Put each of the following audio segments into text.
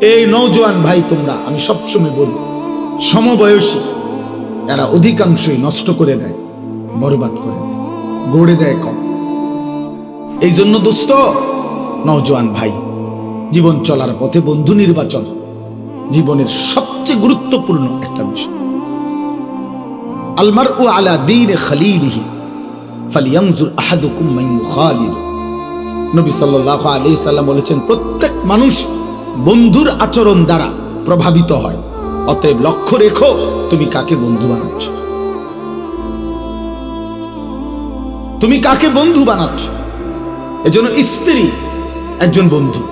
এই নৌজওয়ান ভাই তোমরা, আমি সবসময় বলি, সমবয়সী, এরা অধিকাংশই নষ্ট করে দেয়, বরবাদ করে দেয়, গড়ে দেয় কম। এই জন্য দোস্ত নওজোয়ান ভাই, জীবন চলার পথে বন্ধু নির্বাচন জীবনের সবচেয়ে গুরুত্বপূর্ণ একটা বিষয়। আলমার ও আলা দিন খালিলিহি ফালিয়াংজুর আহাদুকুম মান ইউখালিল নবী সাল্লাল্লাহু আলাইহি সাল্লাম বলেছেন, প্রত্যেক মানুষ বন্ধুর আচরণ দ্বারা প্রভাবিত হয়। অতএব লক্ষ্য রেখো, তুমি কাকে বন্ধু বানাচ্ছ? তুমি কাকে বন্ধু বানাচ্ছ? এজন্য স্ত্রী একজন বন্ধু।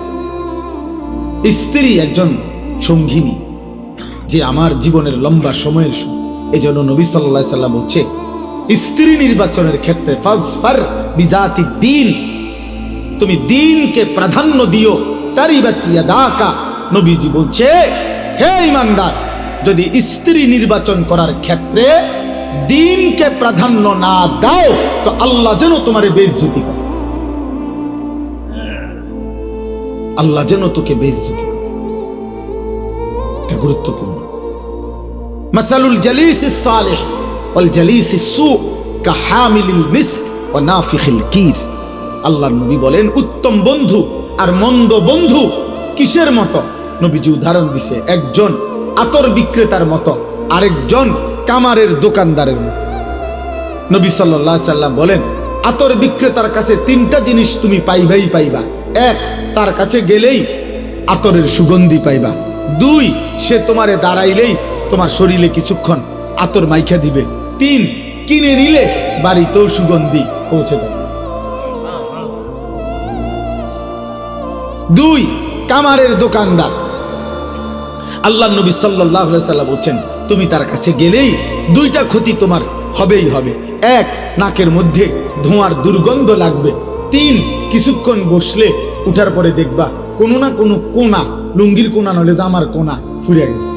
স্ত্রী একজন সঙ্গিনী, যে আমার জীবনের লম্বা সময়ের এজন্য নবী সাল্লাহ সাল্লাম হচ্ছে স্ত্রী নির্বাচনের ক্ষেত্রে ফাজফার বিজাতি দিন তুমি দিনকে প্রাধান্য দিও। নবীজি বলছে, হে ইমানদার, যদি স্ত্রী নির্বাচন করার ক্ষেত্রে দিনকে প্রাধান্য না দাও, তো আল্লাহ যেন তোমার বেইজ্জতি করে। আল্লাহ যেন তোকে এটা গুরুত্বপূর্ণ। মাসালুল জালিস সালেহ জালিস সু আল্লাহর নবী বলেন, উত্তম বন্ধু আর মন্দ বন্ধু কিসের মতো? নবীজি উদাহরণ দিছে, একজন আতর বিক্রেতার মতো, আরেকজন কামারের দোকানদারের মতো। নবী সাল্লাহ সাল্লাম বলেন, আতর বিক্রেতার কাছে তিনটা জিনিস তুমি পাইবাই পাইবা। এক, তার কাছে গেলেই আতরের সুগন্ধি পাইবা। দুই, সে তোমারে দাঁড়াইলেই তোমার শরীরে কিছুক্ষণ আতর মাইখা দিবে। তিন, কিনে নিলে বাড়িতেও সুগন্ধি পৌঁছে দেবে। দুই, কামারের দোকানদার। আল্লাহ নবী সাল্লাহ সাল্লাম বলছেন, তুমি তার কাছে গেলেই দুইটা ক্ষতি তোমার হবেই হবে। এক, নাকের মধ্যে ধোঁয়ার দুর্গন্ধ লাগবে। তিন, কিছুক্ষণ বসলে উঠার পরে দেখবা কোনো না কোনো কোনা, লুঙ্গির কোনা নলে জামার কোনা ফুরিয়ে গেছে।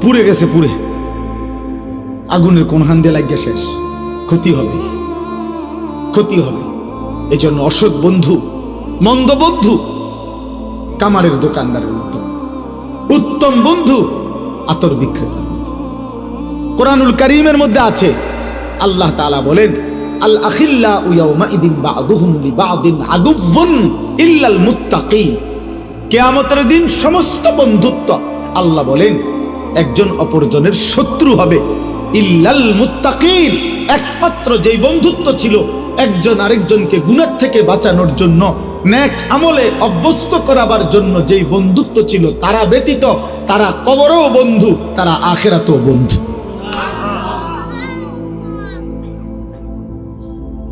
পুড়ে গেছে পুড়ে। আগুনের কোন হান দিয়ে লাগিয়ে শেষ। ক্ষতি হবে ক্ষতি হবে এই জন্য অসৎ বন্ধু, মন্দ বন্ধু কামারের দোকানদারের মতো, উত্তম বন্ধু আতর বিক্রেতার মতো। কোরআনুল করিমের মধ্যে আছে, আল্লাহ তাআলা বলেন, আল আখিল্লা ইদিন বা'দুহুম লিবা'দিন আদুవ్বুন ইল্লাল মুত্তাকিন। কিয়ামতের দিন সমস্ত বন্ধুত্ব, আল্লাহ বলেন, একজন অপরজনের শত্রু হবে। ইল্লাল মুত্তাকিন, একমাত্র যেই বন্ধুত্ব ছিল একজন আরেকজনকে গুণের থেকে বাঁচানোর জন্য ন্যাক আমলে অভ্যস্ত করাবার জন্য যেই বন্ধুত্ব ছিল, তারা ব্যতীত তারা কবরও বন্ধু, তারা আখেরাতেও বন্ধু।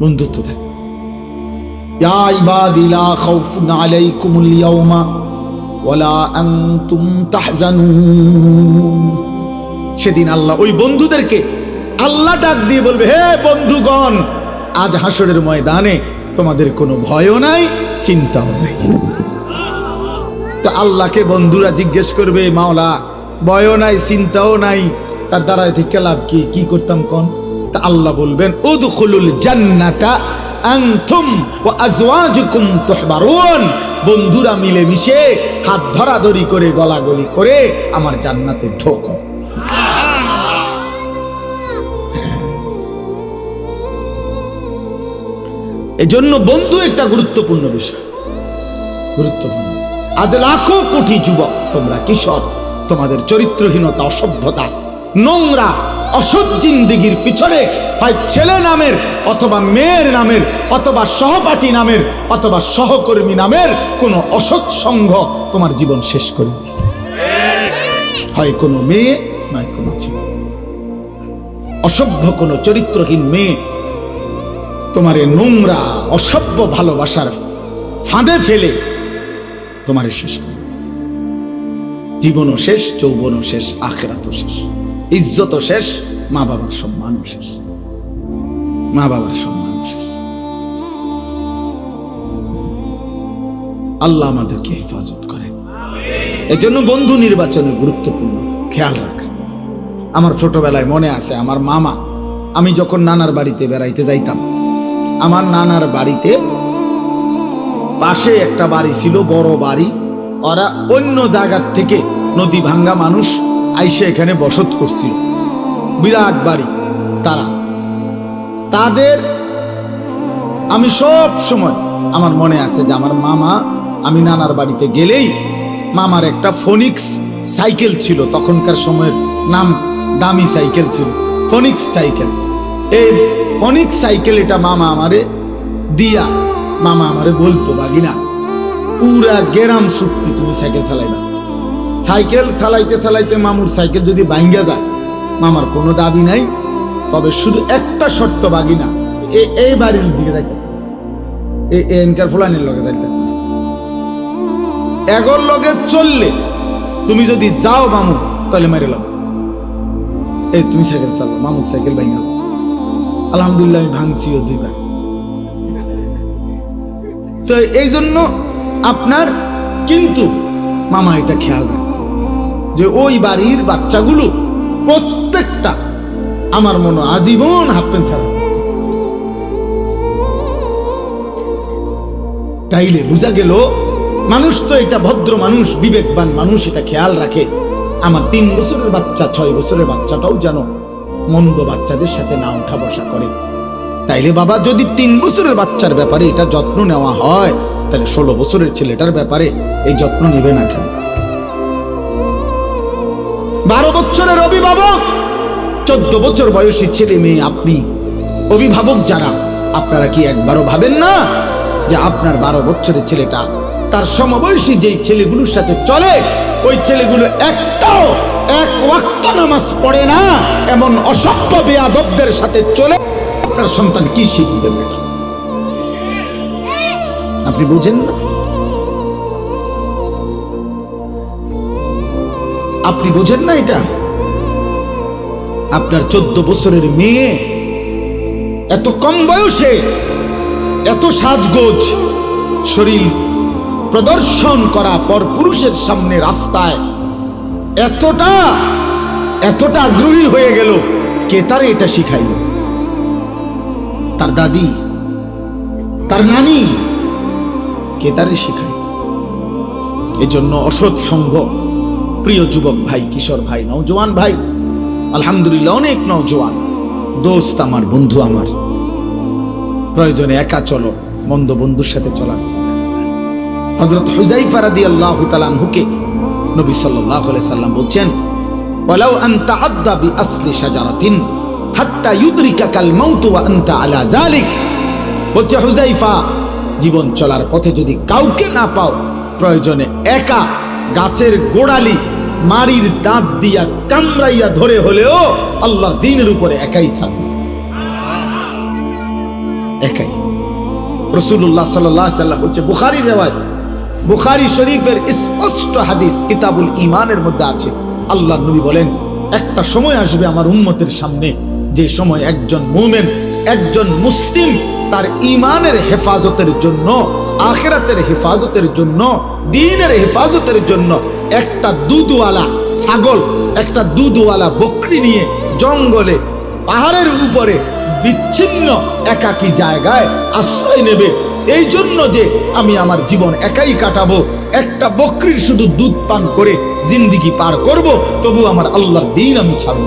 বন্ধুত্ব থাকে। সেদিন আল্লাহ ওই বন্ধুদেরকে আল্লাহ ডাক দিয়ে বলবে, হে বন্ধুগণ আজ হাসরের ময়দানে তোমাদের কোনো ভয়ও নাই, চিন্তাও নাই। তো আল্লাহকে বন্ধুরা জিজ্ঞেস করবে, মাওলা, ভয়ও নাই, চিন্তাও নাই, তার দ্বারা থেকে লাভ কি? কি করতাম কন? তা আল্লাহ বলবেন, উদখুলুল জান্নাতা আনতুম ওয়া আজওয়াজুকুম তুহবারুন। বন্ধুরা মিলে মিশে হাত ধরাধরি করে, গলাগলি করে আমার জান্নাতে ঢোকো। এজন্য বন্ধু একটা গুরুত্বপূর্ণ বিষয়। গুরুত্বপূর্ণ। আজ লাখো কোটি যুবক, তোমরা কিশোর, তোমাদের চরিত্রহীনতা, অসভ্যতা, নোংরা, অসৎ জিন্দিগির পিছনে হয় ছেলে নামের অথবা মেয়ের নামের অথবা সহপাঠী নামের অথবা সহকর্মী নামের কোনো অসৎ সংঘ তোমার জীবন শেষ করে দিছে। হয় কোনো মেয়ে, নয় কোনো ছেলে। অসভ্য কোনো চরিত্রহীন মেয়ে তোমার নোংরা, অসভ্য ভালোবাসার ফাঁদে ফেলে তোমার শেষ জীবনও শেষ, যৌবনও শেষ, আখেরাতও শেষ। ইজ্জতও শেষ মা বাবার সম্মানও শেষ। মা বাবার সম্মান শেষ। আল্লাহ আমাদেরকে হেফাজত করেন। এজন্য বন্ধু নির্বাচনে গুরুত্বপূর্ণ খেয়াল রাখা। আমার ছোটবেলায় মনে আছে, আমার মামা, আমি যখন নানার বাড়িতে বেড়াইতে যাইতাম আমার নানার বাড়িতে পাশে একটা বাড়ি ছিল, বড় বাড়ি। ওরা অন্য জায়গার থেকে নদী ভাঙ্গা মানুষ আইসে এখানে বসত করছিল। বিরাট বাড়ি তারা। তাদের আমি সব সময় আমার মনে আছে যে আমার মামা, আমি নানার বাড়িতে গেলেই মামার একটা ফোনিক্স সাইকেল ছিল, তখনকার সময়ের নাম দামি সাইকেল ছিল, ফোনিক্স সাইকেল। এই ফোনিক্স সাইকেল এটা মামা আমারে দিয়া মামা আমারে বলতো, বাগিনা, পুরা গেরাম শক্তি তুমি সাইকেল চালাইবা। সাইকেল চালাইতে চালাইতে মামুর সাইকেল যদি ভাঙ্গা যায়, মামার কোনো দাবি নাই। তবে শুধু একটা শর্ত, বাগিনা, এ- এই বাড়ির দিকে যাইতে। এই এনকার ফুলানির লগে যাইতে। এগর লগে চললে তুমি যদি যাও মামু, তাহলে মেরে লাও। এই তুমি সাইকেল চালাও, মামুর সাইকেল ভাঙ্গা। আলহামদুলিল্লাহ, আমি ভাঙছিও দুইবার। তো এই জন্য আপনার কিন্তু মামা এটা খেয়াল রাখতে যে ওই বাড়ির বাচ্চাগুলো প্রত্যেকটা আমার মনে আজীবন হাফ প্যান্ট ছাড়া তাইলে বোঝা গেল, মানুষ তো এটা ভদ্র মানুষ, বিবেকবান মানুষ, এটা খেয়াল রাখে। আমার তিন বছরের বাচ্চা, ছয় বছরের বাচ্চাটাও যেন মন্দ বাচ্চাদের সাথে না উঠা বসা করে। তাইলে বাবা, যদি তিন বছরের বাচ্চার ব্যাপারে এটা যত্ন নেওয়া হয়, তাহলে ষোলো বছরের ছেলেটার ব্যাপারে এই যত্ন নেবে না কেন? বারো বছরের অভিভাবক, চোদ্দ বছর বয়সী ছেলে মেয়ে আপনি, অভিভাবক যারা, আপনারা কি একবারও ভাবেন না যে আপনার বারো বছরের ছেলেটা তার সমবয়সী যেই ছেলেগুলোর সাথে চলে, ওই ছেলেগুলো একটাও এক ওয়াক্ত নামাজ পড়ে না, এমন অসভ্য বেয়াদবদের সাথে চলে আপনার সন্তান কি শিখবে বেটা আপনি বুঝেন না? আপনি বুঝেন না এটা? আপনার চোদ্দ বছরের মেয়ে, এত কম বয়সে, এত সাজগোজ, শরীর প্রদর্শন করা পর পুরুষের সামনে রাস্তায় এতটা এতটা আগ্রহী হয়ে গেল কে তারে এটা শিখাইল? তার দাদি, তার নানি কে তারে শিখাই এজন্য অসৎ সঙ্গ, প্রিয় যুবক ভাই, কিশোর ভাই, নওজোয়ান ভাই, আলহামদুলিল্লাহ অনেক নওজোয়ান, দোস্ত আমার, বন্ধু আমার। প্রয়োজনে একা চলো, মন্দ বন্ধুর সাথে চলার হজরত হুজাইফা রাদি আল্লাহ তালানহুকে নবী সাল্লাহ সাল্লাম বলছেন, ওয়ালাউ আনতা আদ্দা বি আসলি শাজারাতিন হাত্তা ইউদরিকা কাল মাউতু ওয়া আনতা আলা যালিক বলছে হুজাইফা জীবন চলার পথে যদি কাউকে না পাও, প্রয়োজনে একা গাছের গোড়ালি মারির দাঁত দিয়া কামড়াইয়া ধরে হলেও আল্লাহ দিনের উপরে একাই থাকবে। একাই। রসুল্লাহ সাল্লাহ সাল্লাম হচ্ছে বুখারি রেওয়ায় বুখারি শরীফের স্পষ্ট হাদিস কিতাবুল ইমানের মধ্যে আছে। আল্লাহ নবী বলেন, একটা সময় আসবে আমার উম্মতের সামনে, যে সময় একজন মোমেন, একজন মুসলিম তার ইমানের হেফাজতের জন্য, আখেরাতের হেফাজতের জন্য, দিনের হেফাজতের জন্য একটা দুধওয়ালা ছাগল, একটা দুধওয়ালা বকরি নিয়ে জঙ্গলে, পাহাড়ের উপরে বিচ্ছিন্ন, একাকী জায়গায় আশ্রয় নেবে। এই জন্য যে আমি আমার জীবন একাই কাটাবো, একটা বকরির শুধু দুধ পান করে জিন্দিগি পার করব, তবু আমার আল্লাহর দিন আমি ছাড়ব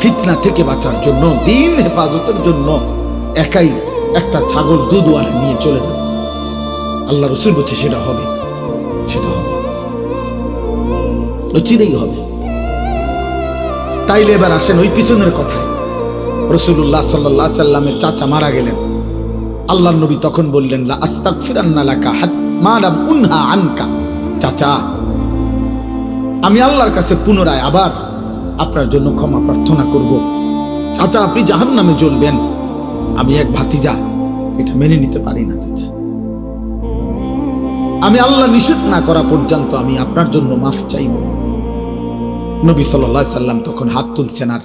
ফিতনা থেকে বাঁচার জন্য, দিন হেফাজতের জন্য একাই একটা ছাগল দুধওয়ালা নিয়ে চলে যাবে। আল্লাহ রসুল বলছে সেটা হবে। সেটা হবে। চিরেই হবে। তাইলে এবার আসেন ওই পিছনের কথায়। রসুল্লাহ সাল্লাহ সাল্লামের চাচা মারা গেলেন। আল্লাহ নবী তখন বললেন উনহা আনকা। চাচা, আমি আল্লাহর কাছে পুনরায় আবার আপনার জন্য ক্ষমা প্রার্থনা করব। চাচা, আপনি জাহান নামে জ্বলবেন। আমি এক ভাতিজা, এটা মেনে নিতে পারি না, চাচা। আমি আল্লাহ নিষেধ না করা পর্যন্ত আমি আপনার জন্য মাফ চাইব। নবী সাল্লাহ সাল্লাম তখন হাত তুলছেন আর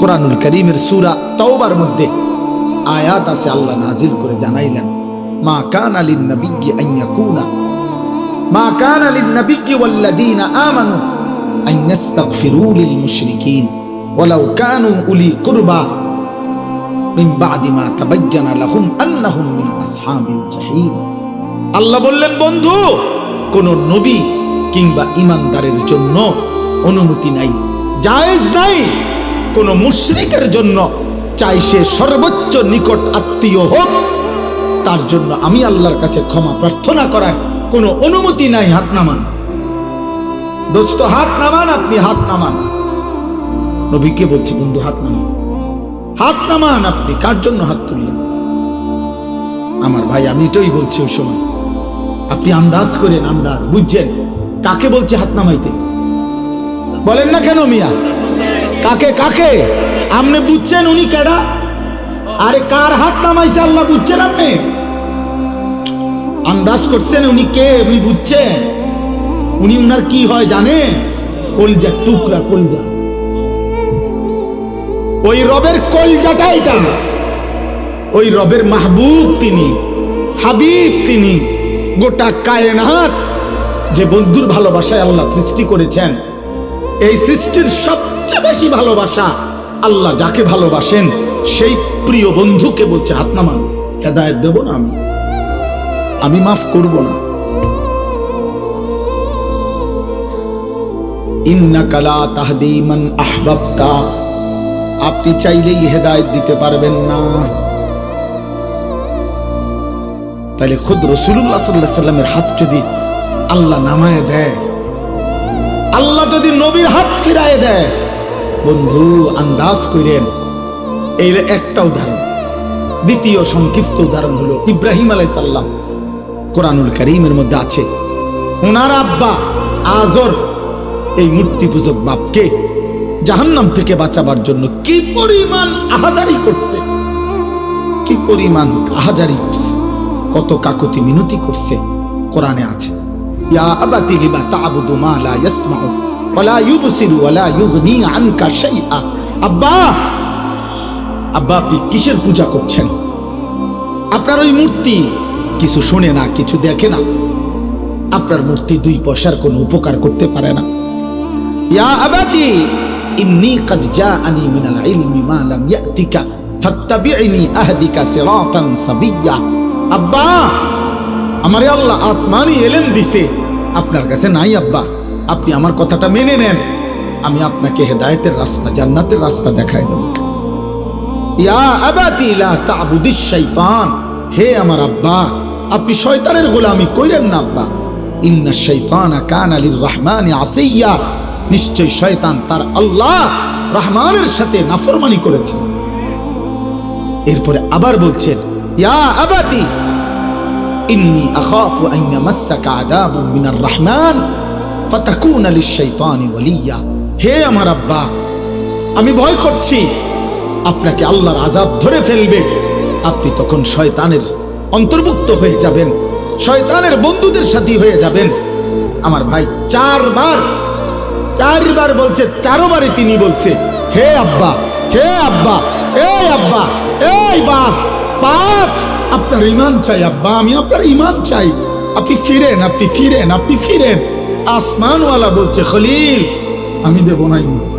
কোরআনুল করিমের সুরা তাওবার মধ্যে আয়াত আছে, আল্লাহ নাজির করে জানাইলেন, মা কান আলিন নবিজ্ঞে আইয়া কুনা মা কান আলিন নবিজ্ঞে ওয়াল্লাদিন আমানু আইয়াস্তাগফিরু লিল মুশরিকিন ওয়ালাউ কানু উলি কুরবা, মিন বাদি মা তাবাজ্জানা লাহুম আন্নাহুম মিন আসহাবিল জাহিম। আল্লাহ বললেন, বন্ধু, কোন নবী কিংবা ইমানদারের জন্য অনুমতি নাই, জায়েজ নাই। কোন মুশরিকের জন্য চাই সে সর্বোচ্চ নিকট আত্মীয় হোক। তার জন্য আমি আল্লাহর কাছে ক্ষমা প্রার্থনা করার কোনো অনুমতি নাই, হাত নামান। দোস্ত, হাত নামান, আপনি হাত নামান। নবীকে বলছি, বন্ধু, হাত নামান। হাত নামান, আপনি কার জন্য হাত তুললেন? আমার ভাই, আমি এটাই বলছি ওই সময়। আপনি আন্দাজ করেন, আন্দাজ, বুঝছেন? কাকে বলছে হাত নামাইতে? বলেন না কেন মিয়া? কাকে কাকে? আপনি বুঝছেন উনি কেডা? আরে কার হাত নামাইছে আল্লাহ বুঝছেন আপনি? আন্দাজ করছেন উনি কে, উনি বুঝছেন? উনি উনার কি হয় জানে কলজা, টুকরা কলজা। ওই রবের কলজাটা এটা ওই রবের মাহবুব তিনি, হাবিব তিনি। গোটা কায়নাত যে বন্ধুর ভালোবাসায় আল্লাহ সৃষ্টি করেছেন, এই সৃষ্টির সবচেয়ে বেশি ভালোবাসা আল্লাহ যাকে ভালোবাসেন, সেই প্রিয় বন্ধুকে বলছে, হাত নামান, হেদায়ত দেব না আমি। আমি মাফ করব না। ইন্নাকা লা তাহদি আহবাবতা। আপনি চাইলেই হেদায়ত দিতে পারবেন না। তাহলে খুদ রসুল্লাহ সাল্লাহ সাল্লামের হাত যদি আল্লাহ নামায় দেয়, আল্লাহ যদি নবীর হাত ফিরায় দেয়, বন্ধু, আন্দাজ করেন এই একটা উদাহরণ। দ্বিতীয় সংক্ষিপ্ত উদাহরণ হলো ইব্রাহিম আলাই সাল্লাম কোরআনুল করিমের মধ্যে আছে, ওনার আব্বা আজর, এই মূর্তি পূজক বাপকে জাহান্নাম থেকে বাঁচাবার জন্য কি পরিমাণ আহাজারি করছে? কি পরিমাণ আহাজারি করছে? কত কাকুতি মিনতি করছে। কোরআনে আছে, ইয়া আবাতি লিমা তা'বুদু মা লা ইয়াসমাউ আব্বা! আব্বা, আপনি কিসের পূজা করছেন? আপনার ওই মূর্তি কিছু শোনে না, কিছু দেখে না। আপনার মূর্তি দুই পয়সার কোনো উপকার করতে পারে না। ইয়া আবাতি, ইন্নি কদ জাআনি মিনাল ইলমি মা লাম ইয়াতিকা, ফাত্তাবি'নি আহদিকা সিরাতান সাবিয়্যা আব্বা, আমারে আল্লাহ আসমানি এলেন দিছে। আপনার কাছে নাই আব্বা। আপনি আমার কথাটা মেনে নেন। আমি আপনাকে হেদায়েতের রাস্তা, জান্নাতের রাস্তা দেখায় দেব। হে আমার আব্বা, আপনি শয়তানের কইরেন না আব্বা। ইন্না কানা রহমানি শয়তান তার আল্লাহ রহমানের সাথে নাফরমানি এরপরে আবার বলছেন ইয়া আবাতি ইন্নি আখাফু আন ইয়ামাসসাকা আযাবুন মিনার রহমান ফাতাকুনা লিশ-শাইতানি ওয়ালিয়া হে আমার আব্বা, আমি ভয় করছি। আপনাকে আল্লাহর আজাব ধরে ফেলবে। আপনি তখন শয়তানের অন্তর্ভুক্ত হয়ে যাবেন। শয়তানের বন্ধুদের সাথী হয়ে যাবেন। আমার ভাই চারবার চারবার বলছে চারোবারে তিনি বলছে, হে আব্বা হে আব্বা, এই আব্বা, এই বাপ আপনার ইমান চাই, আব্বা, আমি আপনার ইমান চাই। আপনি ফিরেন আপনি ফিরেন আপনি ফিরেন। আসমানওয়ালা বলছে, খলিল, আমি দেব না ইমান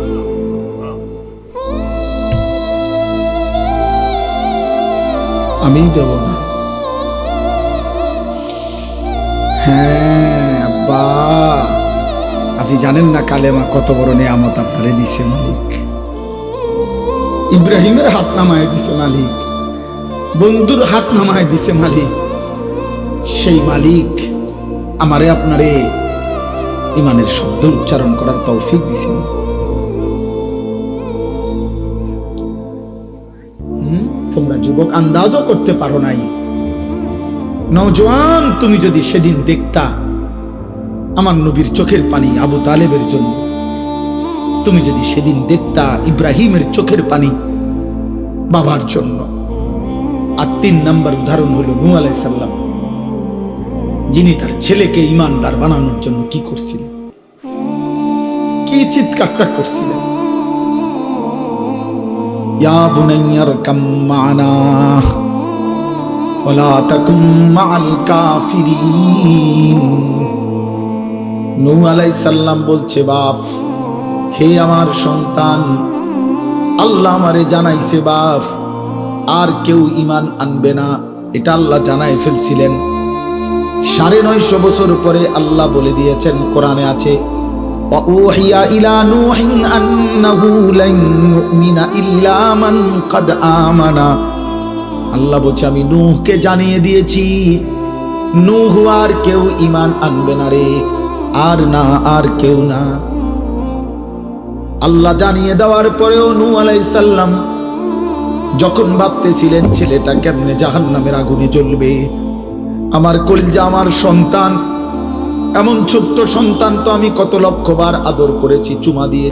আমি দেব না। হ্যাঁ আব্বা। আপনি জানেন না কালেমা কত বড় নিয়ামত আপনারে দিছে মালিক। ইব্রাহিমের হাত নামায় দিছে মালিক। বন্ধুর হাত নামায় দিছে মালিক। সেই মালিক আমারে আপনারে ইমানের শব্দ উচ্চারণ করার তৌফিক দিছেন। তোমরা যুবক, আন্দাজও করতে পারো নাই। নওজোয়ান, তুমি যদি সেদিন দেখতা আমার নবীর চোখের পানি আবু তালেবের জন্য, তুমি যদি সেদিন দেখতা ইব্রাহিমের চোখের পানি বাবার জন্য। আর তিন নম্বর উদাহরণ হলো নু আলাইসাল্লাম যিনি তার ছেলেকে ইমানদার বানানোর জন্য কি করছিলেন? কি চিৎকারটা করছিলেন? বলছে, বাপ, হে আমার সন্তান, আল্লাহ আমারে জানাইছে, বাপ আর কেউ ইমান আনবে না এটা আল্লাহ জানাই ফেলছিলেন সাড়ে নয়শো বছর পরে আল্লাহ বলে দিয়েছেন কোরআনে আছে وأوحي إلى نوح أنه لن يؤمن إلا من قد آمن আল্লাহ বলছে আমি নূহকে জানিয়ে দিয়েছি নূহ আর কেউ ইমান আনবে না রে আর না আর কেউ না আল্লাহ জানিয়ে দেওয়ার পরেও নূহ আলাইসাল্লাম যখন ভাবতেছিলেন ছেলেটা কেমনে জাহান নামের আগুনে চলবে আমার কলজা, আমার সন্তান, এমন ছোট্ট সন্তান তো আমি কত লক্ষবার আদর করেছি, চুমা দিয়ে।